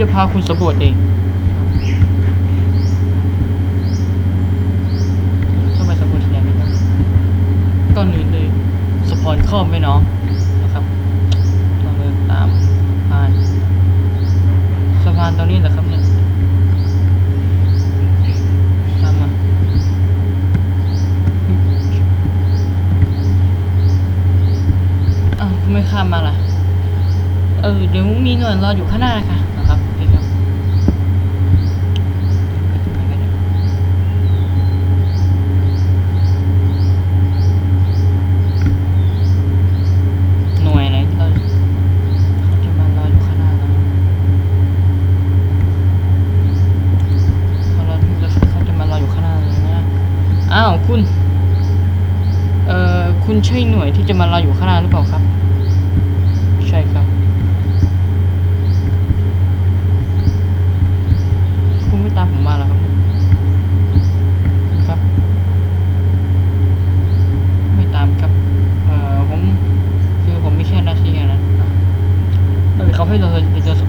จะพาคุณสำรวจเองทำไมสำรวจที่ไหนี้นได้ก่อนอื่นเลยสปอนข้อมไหมเนาะนะครับต้องเดินตามผ่านสะพานตรงนี้แหละครับเนี่ยตามมาอ้าวไม่ข้ามมาล่ะเออเดี๋ยวมีหน่วยรออยู่ข้างหน้าค่ะ ยที่จะมาเราอยู่ข้างหน้าหรือเปล่าครับ ใช่ครับ คุณไม่ตามผมมาหล้ครับครับ ไม่ตามครับ เอ่อผมคือผมไม่แค่นาทีนั้นเขาให้เราเดินสัก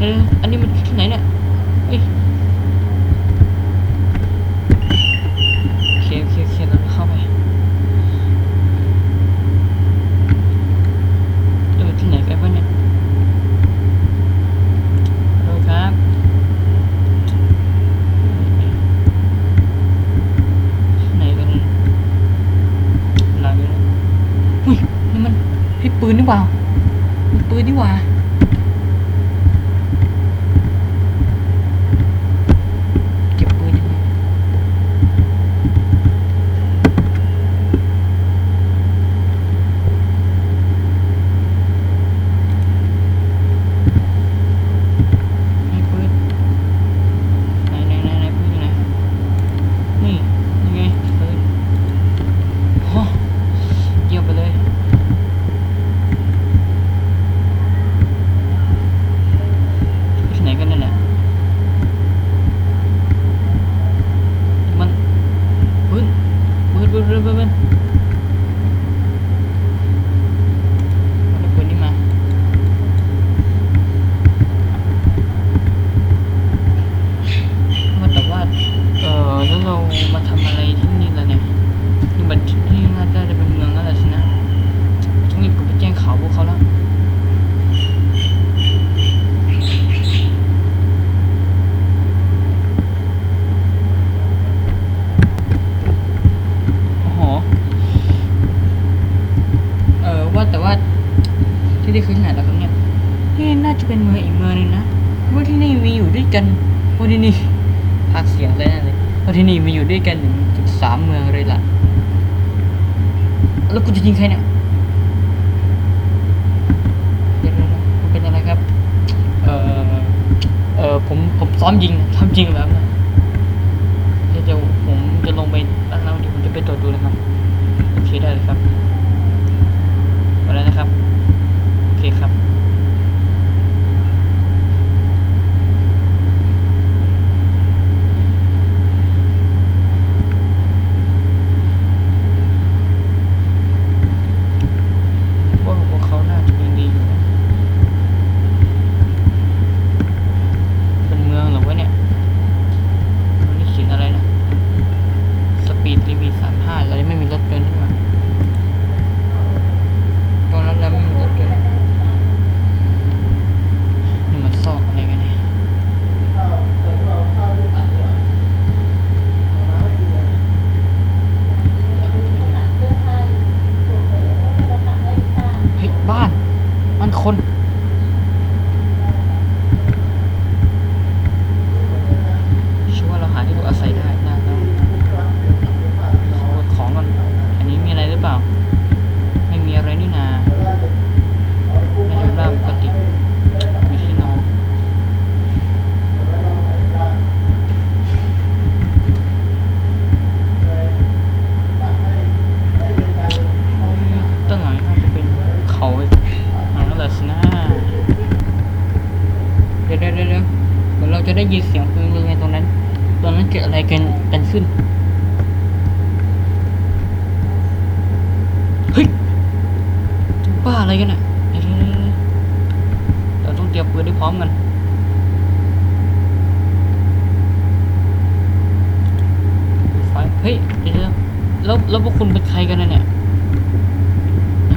เอออันนี้มันที่ไหนเนี่ยเอ้ยโเคโอเคโอเเราเข้าไปเออที่ไหนกันวะเนี่ยโทษครับที่ไหนกันไหนกันเนี่ยอุ้ยนี่มันพี่ปืนนี่ว่าปืนนี่ว่า ผมซ้อมยิงซ้อมยิงแบบนะเดี๋ยวผมจะลงไปแล้วเดี๋ผมจะไปตรวจดูนะครับ โอเคได้เลยครับมาแล้วนะครับ โอเคครับ แล้วแล้วพวกคุณเป็นใครกันนะเนี่ย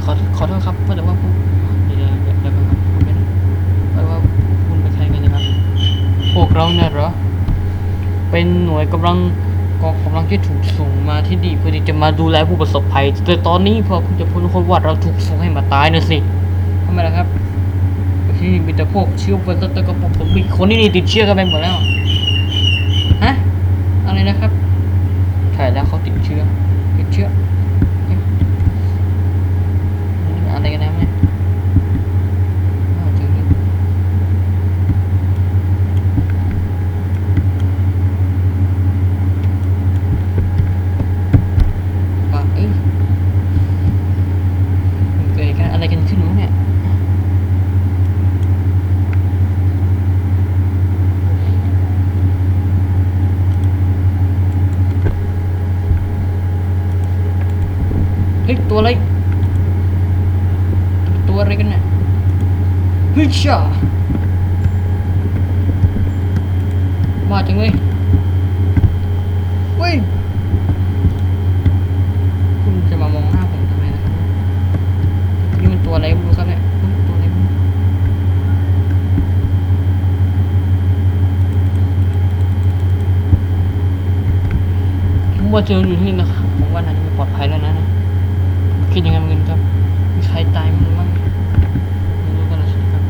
ขอขอโทษครับว่าแต่ว่าพวกเดี๋ยวเดี๋ยวเดี๋ยวก่อนครับคุณเป็นว่าว่าคุณเป็นใครกันนะครับ พวกเราเนี่ยเหรอ เป็นหน่วยกำลังกองกำลังที่ถูกส่งมาที่ดีเพื่อที่จะมาดูแลผู้ประสบภัย แต่ตอนนี้พอคุณจะพูดคนว่าเราถูกส่งให้มาตายนะสิทำไมล่ะครับที่มีแต่พวกเชื้อไวรัสแล้วก็พวกผมมีคนที่นี่ติดเชื้อกันไปหมดแล้วฮะอะไรนะครับใช่แล้วเขาติดเชื้อเอ๊ะนี่อะไรกันนะแม่อ้าวจริงๆ ว่าเอ้ยมันเกิดการอะไรกันขึ้นวะเนี่ย เฮ้ย ตัวอะไร ตัวอะไรกันเนี่ยเฮ้ยช่ามาจังเลยเว้ยคุณจะมามองหน้าผมทำไมนะครับนี่มันตัวอะไรไม่รู้ครับเนี่ยตัวอะไรไม่รู้ผมว่าเจออยู่ที่นี่นะครับผมว่าน่าจะไม่ปลอดภัยแล้วนะนะคิดยังไงเหมือนกันครับมีใครตายมั้งมั้งไม่รู้กันแล้วสิครับ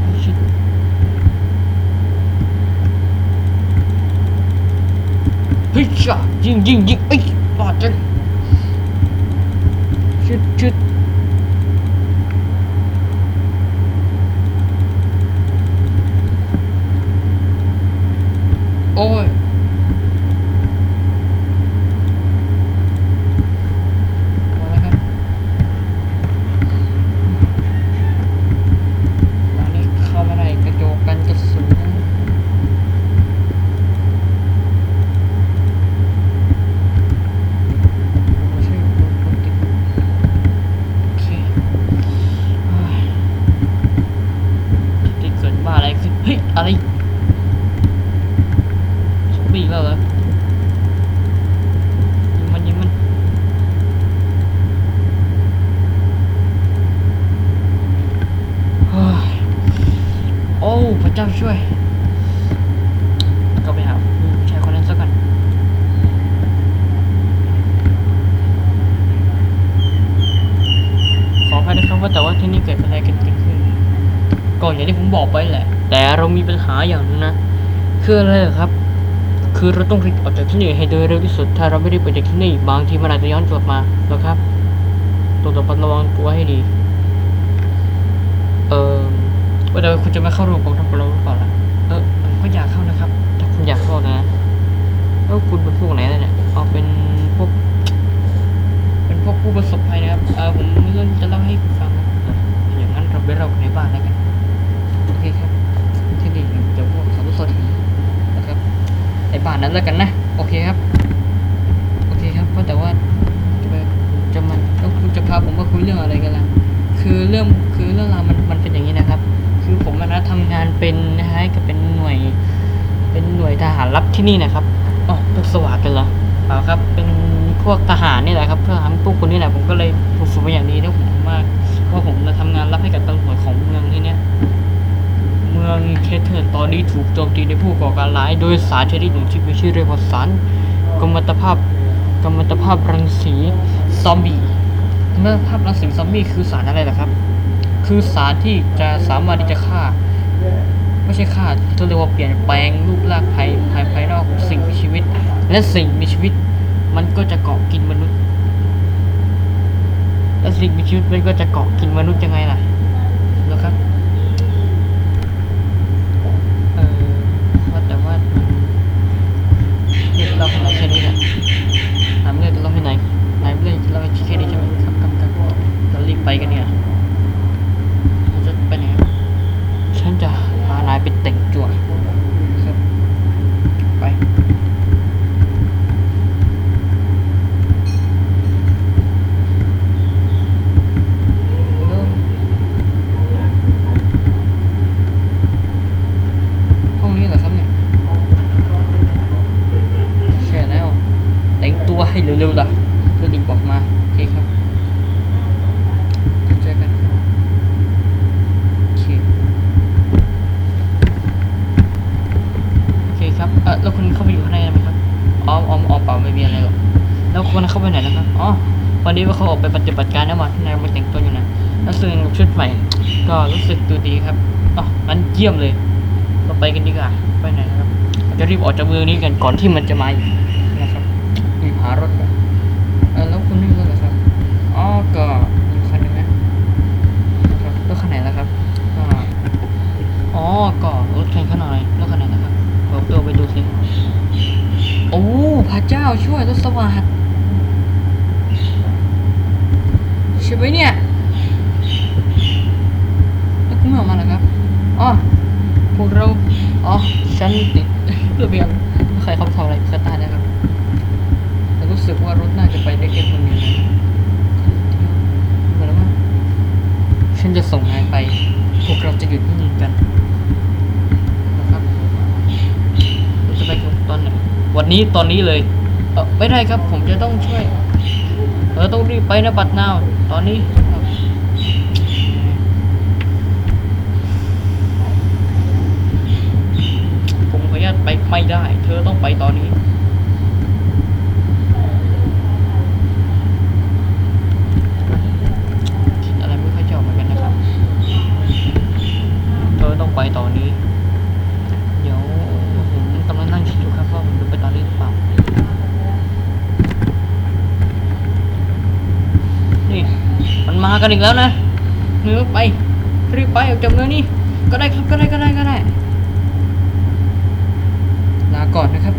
โอ้ชิต เฮ้ ยจ้ายิงยิงยิงเอ้ยรอดจังชุดชุดโอ้ยมาแล้วครับตอนนี้เข้ามาได้กระโจกกันกระสุนนะ ไม่ใช่รถรถติดโอเคเฮ้ยติดเกิดบ้าอะไรขึ้นเฮ้ย อะไรซอมบี้อีกแล้วเหรอยิงมันยิงมันเฮ้ยโอ้พระเจ้าช่วย ก็ไปหาผู้ชายคนนั้นสักกัน ขออภัย นะครับว่าแต่ว่าที่นี่เกิดอะไรกันขึ้นก็อย่างที่ผมบอกไปแหละ แต่เรามีปัญหาอย่างหนึงนะคืออะไรเหรอครับ คือเราต้องรีบออกจากที่นี่ให้โดยเร็วที่สุด ถ้าเราไม่ได้ไปจากที่นี่บางทีมันอาจจะย้อนกลับมาแล้วครับต้องระมัดระวังตัวให้ดีเออว่าแต่ว่าคุณจะไม่เข้าร่วมกองทัพกับเราหรือเปล่าล่ะเขาอยากเข้านะครับถ้าคุณอยากเข้านะแล้วคุณเป็นพวกไหนล่ะเนี่ยเอาเป็นพวกเป็นพวกผู้ประสบภัยนะครับเออผมมีเรื่องจะเล่าให้คุณฟังนะเอออย่างนั้นเราไปเล่ากันในบ้านแล้วกัน โอเคครับ ที่นี่เดี๋ยวพวกเขาสดนะครับ ใานั้นแล้วกันนะ โอเคครับ โอเคครับเพราะแต่ว่าจะไปจะมันแล้วคุณจะพาผมมาคุยเรื่องอะไรกันล่ะคือเรื่องคือเรื่องราวมันมันเป็นอย่างนี้นะครับ คือผมนะทำงานเป็นนะฮะก็เป็นหน่วย เป็นหน่วยทหารรับที่นี่นะครับอ๋อพวกสวาดกันเหรอเปล่าครับ เป็นพวกทหารนี่แหละครับเพื่อทำพวกคนนี่แหละผมก็เลยถูกฝึกมาอย่างดีนะผมว่าว่าผมจะทำงานรับให้กับตำรวจของเมืองที่เนี้ย เมืองเคเทอร์ตอนนี้ถูกโจมตีในผู้ก่อการร้าย โดยสารชนิดหนึ่งที่มีชื่อเรียกว่าสารกัมมันตภาพกัมมันตภาพรังสีซอมบี้กัมมันตภาพรังสีซอมบี้คือสารอะไรล่ะครับ คือสารที่จะสามารถที่จะฆ่า ไม่ใช่ฆ่าที่เรียกว่าเปลี่ยนแปลงรูปร่างภายภายภายนอกของสิ่งมีชีวิต และสิ่งมีชีวิต มันก็จะเกาะกินมนุษย์ และสิ่งมีชีวิตมันก็จะเกาะกินมนุษย์ยังไงล่ะแล้วครับ เออว่าแต่ว่า เนี่ยเราขนาดแค่นี้แหละถามเรื่องจะเล่าให้ไหนไหนเรื่องจะเล่าให้แค่นี้ใช่ไหมครับครับครับเรารีบไปกันเนี่ยเราจะไปไหนครับฉันจะพานายไปแต่งจั่วครับไปเริ่ม ห้องนี้เหรอครับเนี่ยแช่แล้ว แต่งตัวให้เร็วๆล่ะเพื่อนดิบอกมา โอเคครับเจอกันโอเคโอเคครับ เออแล้วคุณเข้าไปอยู่ข้างในได้ไหมครับ อ๋ออ๋ออ๋อเปล่าไม่มีอะไรหรอก แล้วคุณ เขาไปไหนนะครับอ๋อวันนี้ว่าเขาออกไปปฏิบัติการแล้วมาที่นายมาแต่งตัวอยู่นะแล้วซึ่งชุดใหม่ ก็รู้สึกดูดีครับอ๋องั้นเยี่ยมเลยเราไปกันดีกว่าไปไหนนะครับจะรีบออกจากเมืองนี้กันก่อนที่มันจะมาอีกนะครับรีบหารถก่อนเอแล้วคุณไม่รู้เหรอครับอ๋อก็มีคันนึงนะครับรถคันไหนแล้วครับอ๋อก็รถคันข้างหน่อยรถคันไหนนะครับเปิดตัวไปดูสิโอ้พระเจ้าช่วยรถสวัสดใช่ไหมเนี่ยแล้วคุณไม่ออกมาหรอครับอ๋อพวกเราอ๋อฉันติดระเบียงใครเขาทำอะไรก็ตายนะครับแต่รู้สึกว่ารถน่าจะไปได้แค่คนเดียวนะเหมือนว่าฉันจะส่งนายไป พวกเราจะหยุดที่นี่กันนะครับเราจะไปตอนไหนวันนี้ตอนนี้เลยเออไม่ได้ครับผมจะต้องช่วย เออต้องรีบไปนะบัดนาวตอนนี้ผมขออนุญาตไปไม่ได้ เธอต้องไปตอนนี้คิดอะไรไม่ค่อยจะออกเหมือนกันนะครับ เธอต้องไปตอนนี้ เดี๋ยวผมกำลังนั่งคิดอยู่ครับว่าผมจะไปตอนนี้หรือเปล่า นี่ มันมากันอีกแล้วนะเนื้อไปรีบไปออกจากเมืองนี่ก็ได้ครับก็ได้ก็ได้ก็ได้ลาก่อนนะครับ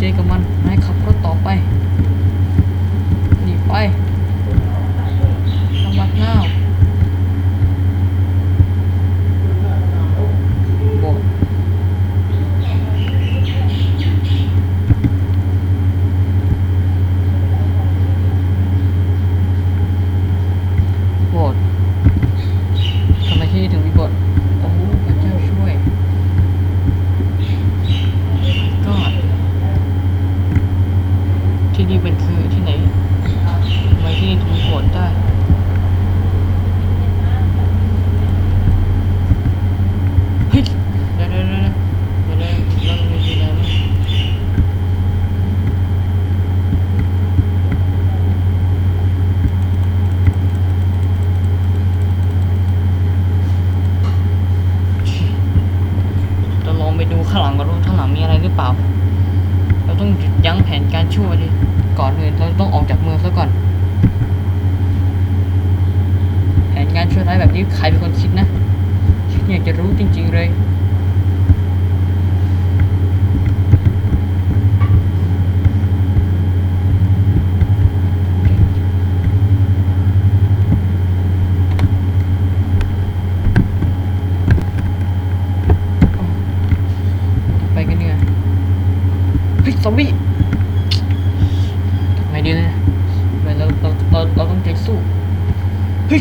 อย่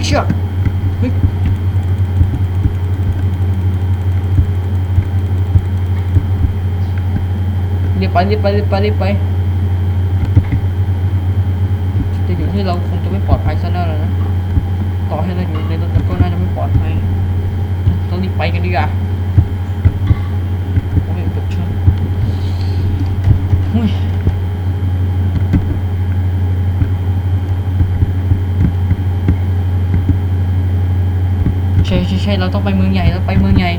เชือกรีบไปรีบไปรีบไปรีบไปจะอยู่ที่เราคงจะไม่ปลอดภัยซะแล้วนะต่อให้เราอยู่ในรถก็น่าจะไม่ปลอดภัยต้องรีบไปกันดีกว่าโอ้ยเกือบชนอุ้ย ช่เราต้องไปเมืองใหญ่เราไปเมืองใหญ่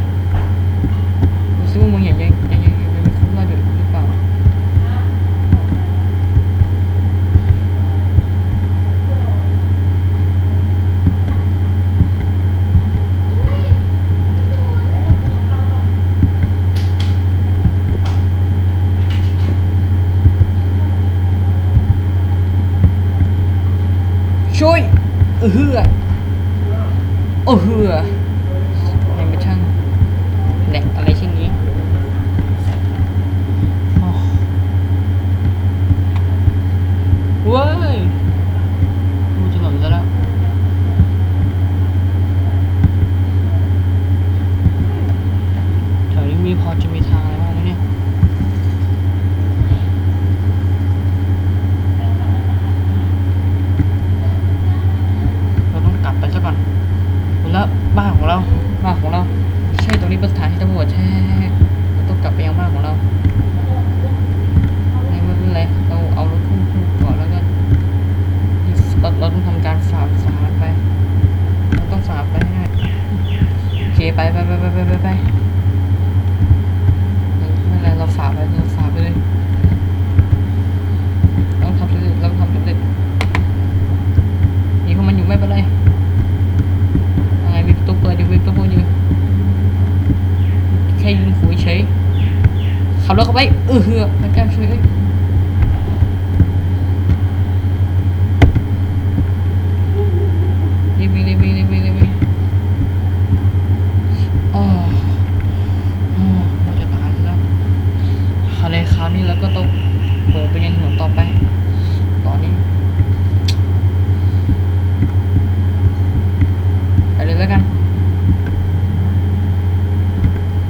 ดูซิว่าเมืองใหญ่ยังยังยังยังไม่คุ้มได้หรือเปล่าช่วยเออเฮือเออเฮือ เฉยขับรถเข้าไปเออเหือมันแก้มเฉย